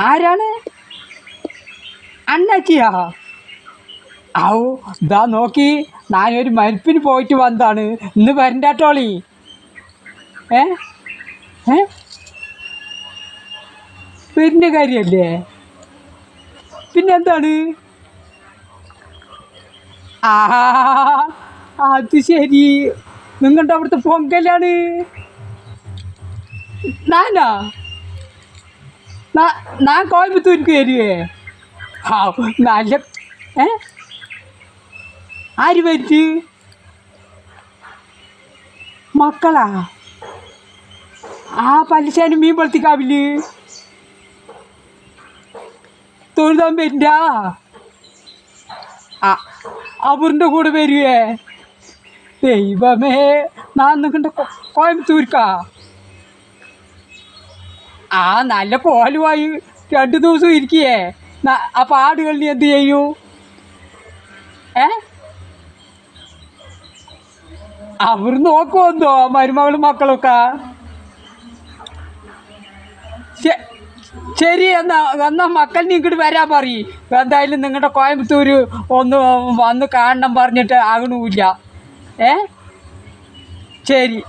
ആരാണ്? അണ്ണാച്ചിയാ? ഔ ഇതാ നോക്കി. ഞാനൊരു മരിപ്പിന് പോയിട്ട് വന്നതാണ്. ഇന്ന് വരണ്ടാട്ടോളി. ഏ? ഏ? വരുന്ന കാര്യമല്ലേ പിന്നെന്താണ്? ആ അത് ശരി. നിങ്ങളുടെ അവിടുത്തെ പൊങ്കലാണ് നാനാ? ഞാൻ കോയമ്പത്തൂർക്ക് വരുവേ. ആ നല്ല ഏ? ആര് പറ്റി മക്കളാ? ആ പലിശാനും മീൻ വളർത്തിക്കാവിൽ തൊഴുതാൻ ആ അവരുടെ കൂടെ വരുവേ. ദൈവമേ നാ നിൽക്കണ്ട കോയമ്പത്തൂർക്കാ? ആ നല്ല പോലുമായി രണ്ടു ദിവസം ഇരിക്കേ അപ്പം ആടുകളിൽ എന്ത് ചെയ്യൂ? ഏ? അവർ നോക്കുമെന്തോ മരുമകളും മക്കളൊക്കെ. ശരി എന്നാ എന്നാ മക്കളിനെ ഇങ്ങോട്ട് വരാൻ പറയും. എന്തായാലും നിങ്ങളുടെ കോയമ്പത്തൂർ ഒന്ന് വന്ന് കാണണം പറഞ്ഞിട്ട് ആകണമില്ല ഏ? ശരി.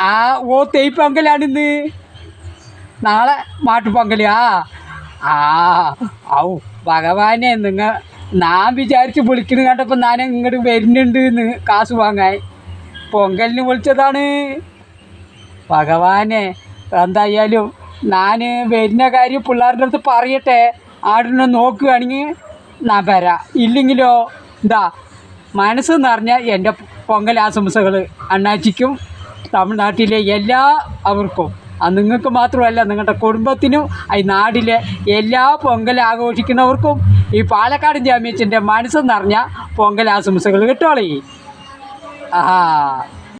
ആ ഓ തേയ്പൊങ്കലാണിന്ന് നാളെ മാട്ടുപൊങ്കലിയാ ആ ഔ ഭഗവാനെ നിങ്ങൾ ഞാൻ വിചാരിച്ച് വിളിക്കുന്നു കണ്ടപ്പോൾ ഞാൻ ഇങ്ങോട്ട് വരുന്നുണ്ട് എന്ന് കാശ് വാങ്ങാൻ. പൊങ്കലിന് വിളിച്ചതാണ്. ഭഗവാനെ എന്തായാലും ഞാൻ വരുന്ന കാര്യം പിള്ളേരുടെ അടുത്ത് പറയട്ടെ. ആടിനെ നോക്കുകയാണെങ്കിൽ ഞാൻ വരാം. ഇല്ലെങ്കിലോ എന്താ മനസ്സ് നിറഞ്ഞ എന്റെ പൊങ്കൽ ആശംസകൾ അണ്ണാച്ചിക്കും തമിഴ്നാട്ടിലെ എല്ലാ അവർക്കും. നിങ്ങൾക്ക് മാത്രമല്ല നിങ്ങളുടെ കുടുംബത്തിനും ഈ നാടിലെ എല്ലാ പൊങ്കൽ ആഘോഷിക്കുന്നവർക്കും ഈ പാലക്കാട് ജാമ്യച്ചന്റെ മനസ്സെന്നറിഞ്ഞ നിറഞ്ഞ പൊങ്കൽ ആശംസകൾ കിട്ടോളി ആ